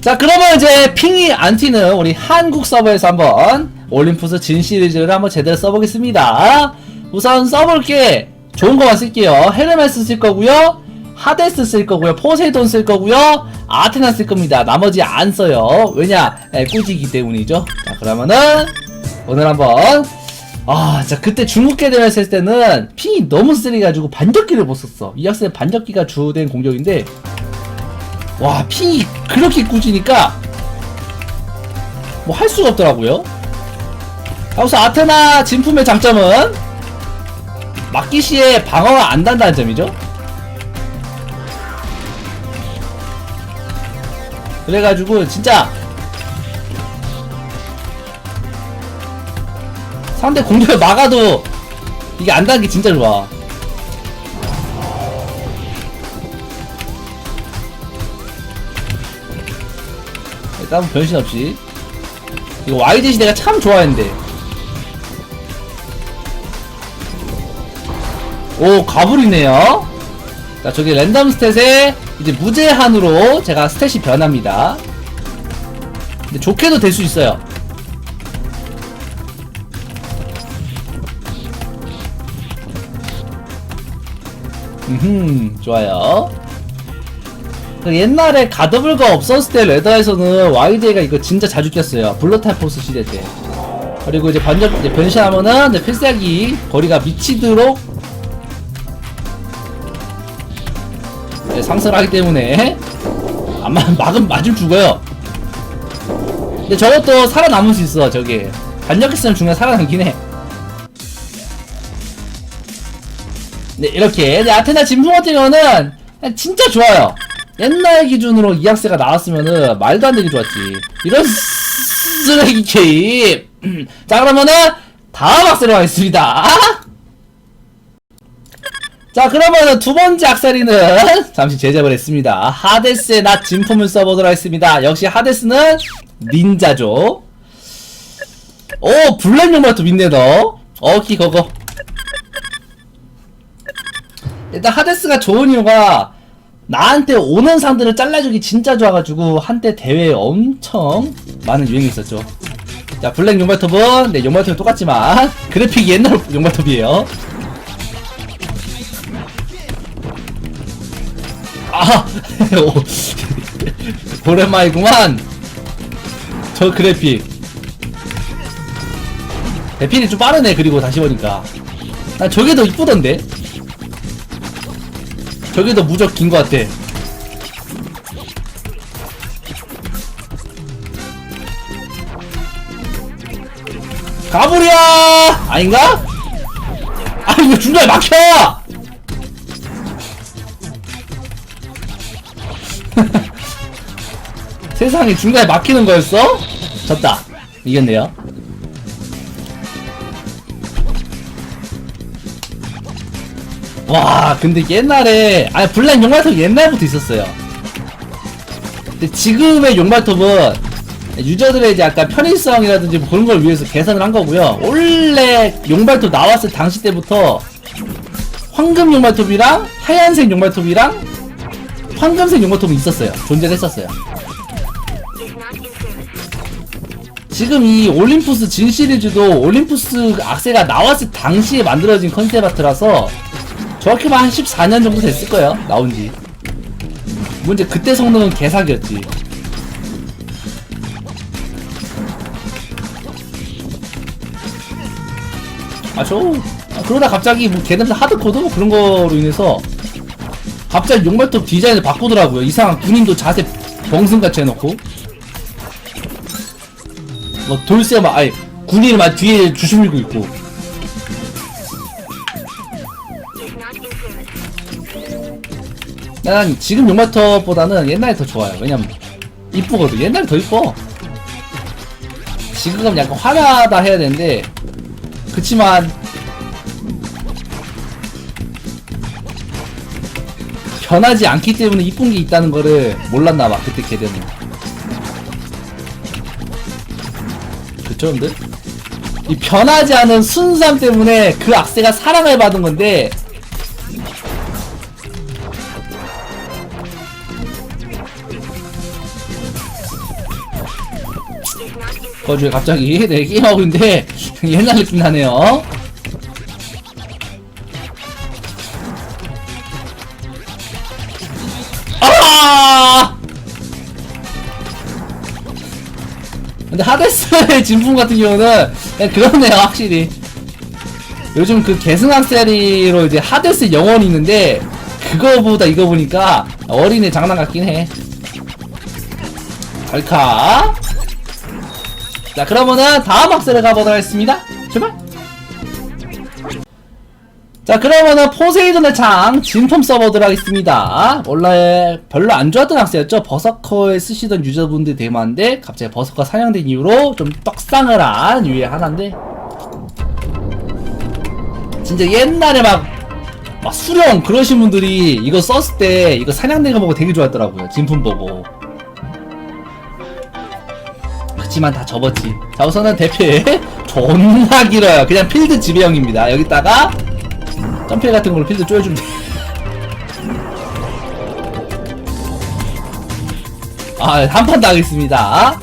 자 그러면 이제 핑이 안 튀는 우리 한국 서버에서 한번 올림푸스 진 시리즈를 한번 제대로 써보겠습니다. 우선 써볼 게. 좋은 거만 쓸게요. 헤르메스 쓸 거고요. 하데스 쓸 거고요. 포세이돈 쓸 거고요. 아테나 쓸 겁니다. 나머지 안 써요. 왜냐? 에, 꾸지기 때문이죠. 자 그러면은 오늘 한번 아, 자, 그때 중국계 대회 했을 때는 핑이 너무 쓰리가지고 반격기를 못 썼어. 이 학생 반격기가 주된 공격인데, 와, 핑이 그렇게 꾸지니까, 뭐 할 수가 없더라고요. 자, 우선 아테나 진품의 장점은, 막기 시에 방어가 안 단다는 점이죠. 그래가지고, 진짜, 상대 공격을 막아도 이게 안 닿는 게 진짜 좋아. 일단 변신 없이. 이거 YD 시대가 참 좋아했는데. 오, 가불이네요. 자, 저기 랜덤 스탯에 이제 무제한으로 제가 스탯이 변합니다. 근데 좋게도 될 수 있어요. 음, 좋아요. 그 옛날에 가더블가 없었을 때 레더에서는 YD가 이거 진짜 자주 꼈어요. 블러타포스 시대 때. 그리고 이제 반전 이제 변신하면은 이제 필살기 거리가 미치도록 이제 상승하기 때문에 아마 막은 맞으면 죽어요. 근데 저것도 살아남을 수 있어 저기 반격했으면 중간 살아남긴 해. 네, 이렇게. 네, 아테나 진품 같은 그냥 진짜 좋아요. 옛날 기준으로 이 학세가 나왔으면은 말도 안 되게 좋았지. 이런 쓰레기 게임. 자, 그러면은 다음 학세로 가겠습니다. 자, 그러면은 두 번째 악세리는 잠시 제작을 했습니다. 하데스의 낮 진품을 써보도록 하겠습니다. 역시 하데스는 닌자죠. 오, 블랙 용마토 민네 너. 어키 거거. 일단 하데스가 좋은 이유가 나한테 오는 상들을 잘라주기 진짜 좋아가지고 한때 대회에 엄청 많은 유행이 있었죠. 자 블랙 용발톱은 네 용발톱은 똑같지만 그래픽이 옛날 용발톱이에요. 아 오, 오랜만이구만. 저 그래픽. 대필이 좀 빠르네 그리고 다시 보니까. 난 저게 더 이쁘던데. 저게 더 무적 긴 것 같아. 가불이야! 아닌가? 아, 이거 중간에 막혀! 세상에 중간에 막히는 거였어? 졌다. 이겼네요. 와 근데 옛날에 아니 블랙 용발톱 옛날부터 있었어요. 근데 지금의 용발톱은 유저들의 이제 약간 편의성이라든지 뭐 그런 걸 위해서 개선을 한 거고요. 원래 용발톱 나왔을 당시 때부터 황금 용발톱이랑 하얀색 용발톱이랑 황금색 용발톱이 있었어요. 존재를 했었어요. 지금 이 올림푸스 진 시리즈도 올림푸스 악세가 나왔을 당시에 만들어진 컨셉 아트라서 정확히 말한 14년 정도 됐을 거예요 나온지. 문제 그때 성능은 개사기였지. 아저 아, 그러다 갑자기 뭐 걔네들 하드코드 뭐 그런 거로 인해서 갑자기 용발톱 디자인을 바꾸더라고요. 이상한 군인도 자세 병승같이 해놓고. 뭐 돌쇠 막 아니 군인을 막 뒤에 주심 밀고 있고 난 지금 용마터보다는 옛날이 더 좋아요. 왜냐면 이쁘거든. 옛날이 더 이뻐. 지금은 약간 화나다 해야 되는데 그치만 변하지 않기 때문에 이쁜 게 있다는 거를 몰랐나봐 그때 걔들은 그쵸 근데? 이 변하지 않은 순수함 때문에 그 악세가 사랑을 받은 건데 거주에 갑자기 네 게임하고 있는데 옛날 느낌 나네요. 아! 근데 하데스의 진품 같은 경우는 그냥 그렇네요 확실히. 요즘 그 계승학 세리로 이제 하데스 영원이 있는데 그거보다 이거 보니까 어린애 장난 같긴 해. 발카 자 그러면은 다음 학세를 가보도록 하겠습니다. 출발! 자 그러면은 포세이돈의 창 진품 서버들 하겠습니다. 원래 별로 안 좋았던 학세였죠? 버서커에 쓰시던 유저분들이 되게 많은데 갑자기 버서커 사냥된 이후로 좀 떡상을 한 유의 하나인데 진짜 옛날에 막, 막 수령 그러신 분들이 이거 썼을 때 이거 사냥된 거 보고 되게 좋아했더라고요 진품 보고 그치만 다 접었지 자 우선은 대필 존나 길어요 그냥 필드 지배형입니다 여기다가 점필 같은 걸로 필드 쪼여주면 돼 아, 한 판 더 하겠습니다.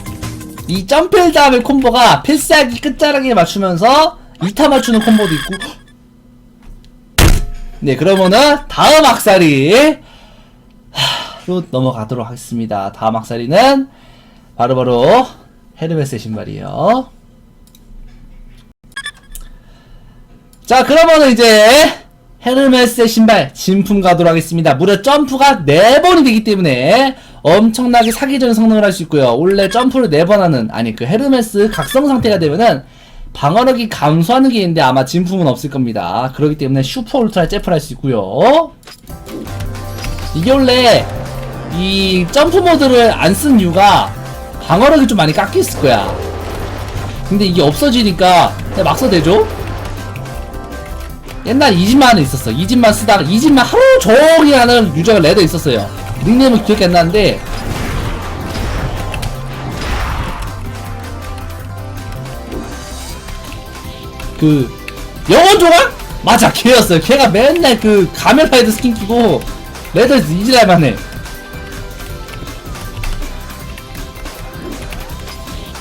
이 점필 다음에 콤보가 필살기 끝자락에 맞추면서 2타 맞추는 콤보도 있고. 네, 그러면은 다음 악사리 로 넘어가도록 하겠습니다. 다음 악사리는 바로바로 헤르메스의 신발이에요. 자, 그러면은 이제 헤르메스의 신발 진품 가도록 하겠습니다. 무려 점프가 4번이 되기 때문에 엄청나게 사기적인 성능을 할 수 있고요. 원래 점프를 4번 하는 아니 그 헤르메스 각성 상태가 되면은 방어력이 감소하는 게 있는데 아마 진품은 없을 겁니다. 그렇기 때문에 슈퍼 울트라 잽을 할수 있고요. 이게 원래 이 점프 모드를 안 쓴 이유가 방어력이 좀 많이 깎였을 거야. 근데 이게 없어지니까 그냥 막 써대죠? 옛날 이집만은 있었어. 이집만 쓰다가 이집만 하루 종일 하는 유저가 레더 있었어요. 닉네임은 기억이 안 나는데 그 영원 조각? 맞아 걔였어요. 걔가 맨날 그 가면라이드 스킨 끼고 레더에서 이지랄만 해.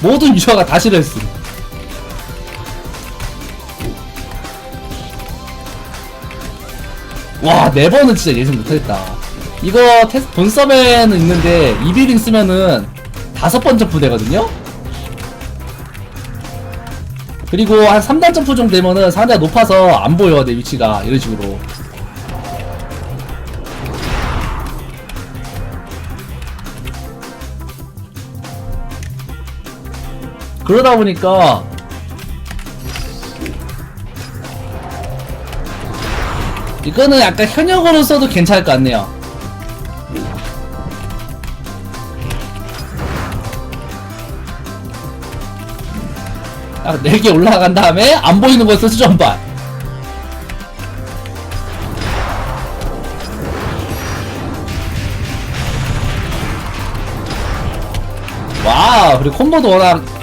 모든 유저가 다 싫어했어. 와, 네 번은 진짜 예상 못하겠다. 이거 테스트 본 서버에는 있는데 이비링 쓰면은 다섯 번 점프 되거든요? 그리고 한 3단 점프 정도 되면은 상대가 높아서 안 보여, 내 위치가. 이런 식으로. 그러다 보니까 이거는 약간 현역으로 써도 괜찮을 것 같네요. 딱 4개 올라간 다음에 안 보이는 곳에서 수정발. 와우, 그리고 콤보도 워낙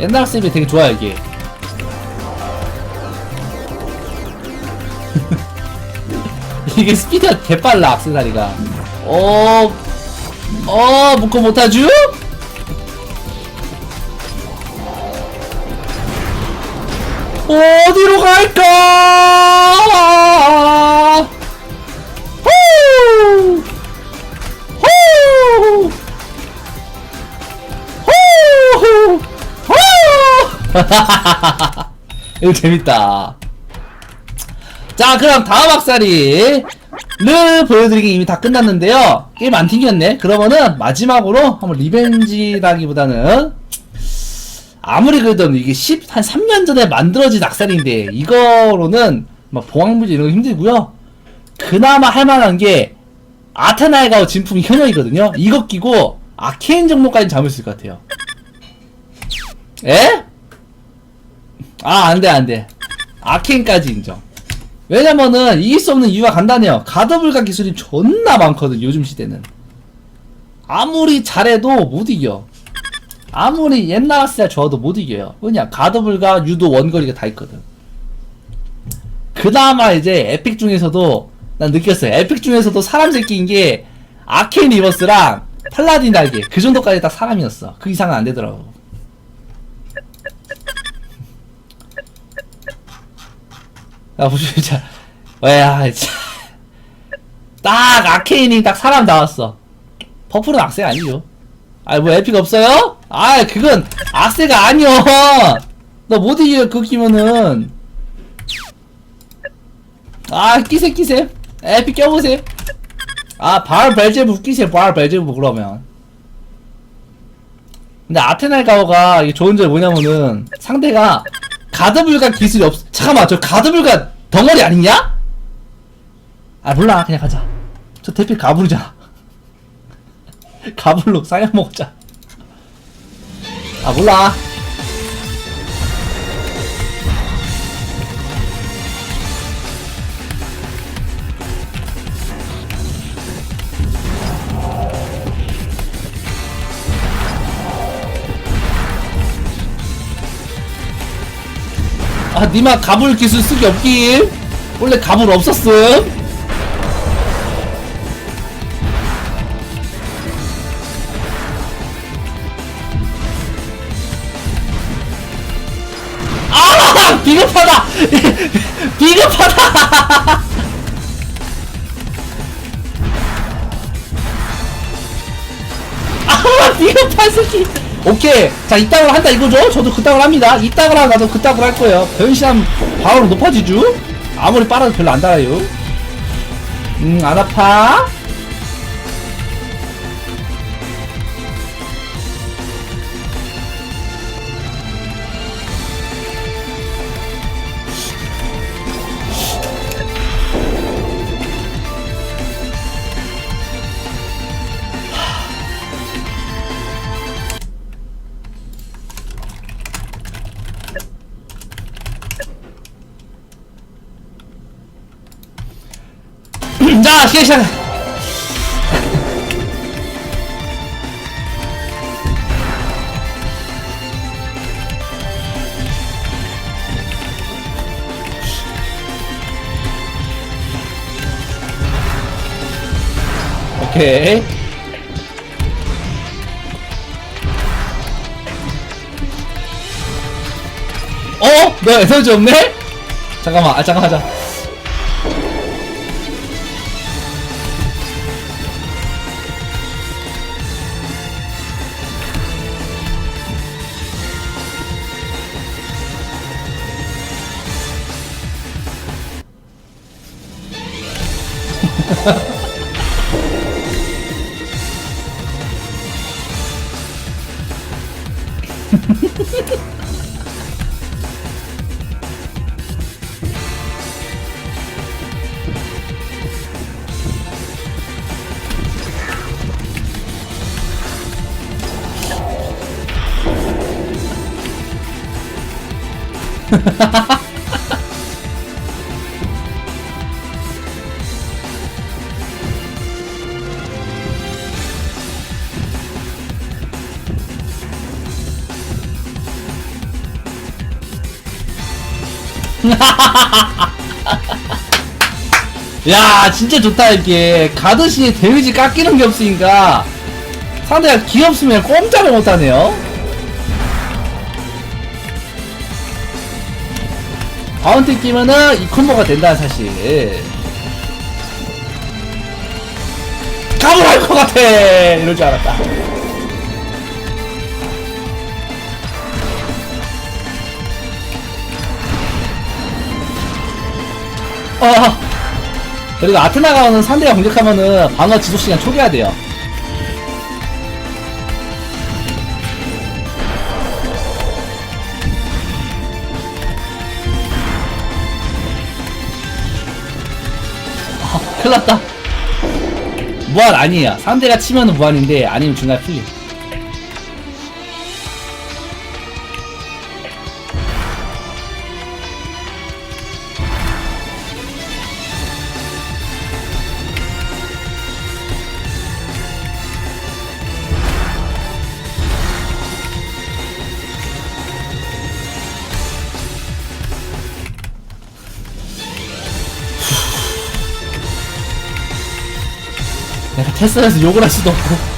옛날 학습이 되게 좋아요, 이게. 이게 스피드가 개빨라 악세사리가 어... 어... 묶어 못하쥬? 어디로 갈까? 이거 재밌다. 자 그럼 다음 학살이를 보여드리기 이미 다 끝났는데요. 게임 안 튕겼네. 그러면은 마지막으로 한번 리벤지라기보다는 아무리 그래도 이게 10, 한 3년 전에 만들어진 악살인데 이거로는 막 보안부지 이런 거 힘들고요. 그나마 할만한 게 아테나이가 진품이 현역이거든요. 이거 끼고 아케인 정도까지 잡을 수 있을 것 같아요. 에? 아 안돼 안돼 아케인까지 인정 왜냐면은 이길 수 없는 이유가 간단해요. 가드불가 기술이 존나 많거든 요즘 시대는. 아무리 잘해도 못 이겨. 아무리 옛날 스타일 좋아도 못 이겨요. 왜냐 가드불가 유도 원거리가 다 있거든. 그나마 이제 에픽 중에서도 난 느꼈어요. 에픽 중에서도 사람 새끼인 게 아케인 리버스랑 팔라딘 달게 그 정도까지 딱 사람이었어. 그 이상은 안 되더라고. 야 보시자 야? 진짜 딱 아케인이 딱 사람 나왔어. 퍼플은 악세 아니죠? 아이 뭐 에픽 없어요? 아 그건 악세가 아니여 너못 이겨 그거 끼면은. 아 끼세 끼세. 에픽 껴보세요. 아 발 벨제브 끼세요 발 벨제브 그러면. 근데 아테나의 가오가 좋은 점이 뭐냐면은 상대가 가드불가 기술이 없 잠깐만 저 가드불가 덩어리 아니냐? 아 몰라. 그냥 가자. 저 대필 가불이잖아 가불로 쌍약 먹자. 아 몰라 아 니마 가불 기술 쓰기 없길 원래 가불 없었음. 아 비겁하다. 비겁하다. 아 비겁한 새끼 오케이. 자 이땅을 한다 이거죠? 저도 그 땅을 합니다. 이 땅을 하고 나도 그 땅을 할 거예요. 변신하면 바로 높아지죠? 아무리 빨아도 별로 안 달아요. 음안 아파 자 시작 시작 오케이 어? 너 에너지 없네? 잠깐만 아 잠깐 하자 哈哈哈哈哈。야 진짜 좋다 이게. 가드시 데미지 깎이는 게 없으니까. 상대가 귀엽으면 꼼짝을 못하네요. 바운티 끼면은 이 콤보가 된다 사실. 가을 할것 같아! 이럴 줄 알았다 어 그리고 아테나가오는 상대가 공격하면은 방어 지속 시간 초기화 돼요. 아, 큰일 났다. 무한 아니에요. 상대가 치면은 무한인데 아니면 중간에 풀림. 테스트에서 욕을 할 수도 없고.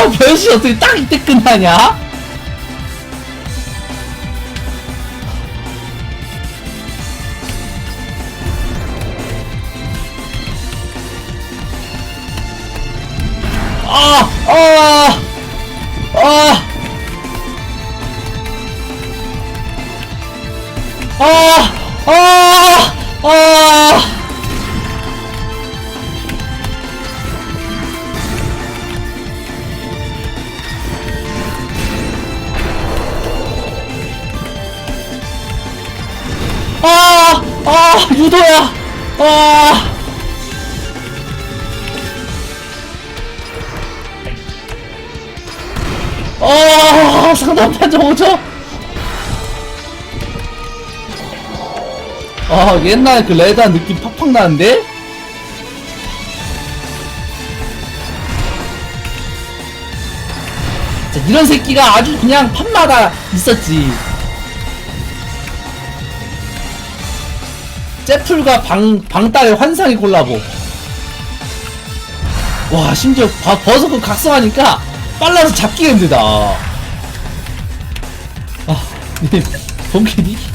아 변신 어떻게 딱 이때 끝나냐? 아, 아, 아, 아, 아, 아. 아, 아, 유도야. 아. 아, 상단판 좀 오죠? 아, 옛날 그 레드한 느낌 팍팍 나는데? 자, 이런 새끼가 아주 그냥 판마다 있었지. 제풀과 방, 방딸의 환상의 콜라보. 와, 심지어 바, 버섯그 각성하니까 빨라서 잡기가 힘들다. 아, 님, 본캐니?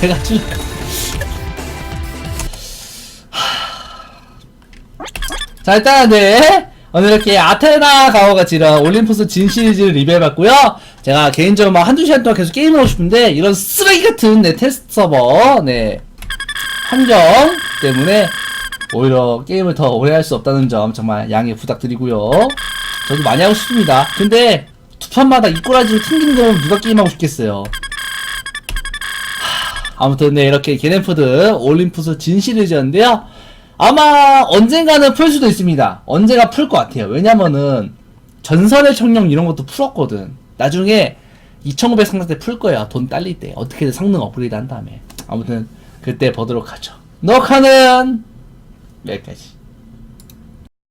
제가 쭉. 자, 일단, 네. 오늘 이렇게 아테나 가오가 지른 올림푸스 진 시리즈를 리뷰해봤고요 제가 개인적으로 막 한두 시간 동안 계속 게임을 하고 싶은데, 이런 쓰레기 같은 네, 테스트 서버, 네. 환경 때문에 오히려 게임을 더 오래 할 수 없다는 점 정말 양해 부탁드리고요. 저도 많이 하고 싶습니다. 근데 두 판마다 이꼬라지로 튕기는 거 보면 누가 게임하고 싶겠어요. 아무튼 네 이렇게 게넨푸드 올림푸스 진 시리즈였는데요. 아마 언젠가는 풀 수도 있습니다. 언제가 풀 것 같아요. 왜냐면은 전설의 청룡 이런 것도 풀었거든. 나중에 2500 상자 때풀 거야. 돈 딸릴 때. 어떻게든 성능 업그레이드 한 다음에. 아무튼 그때 보도록 하죠. 녹화는 여기까지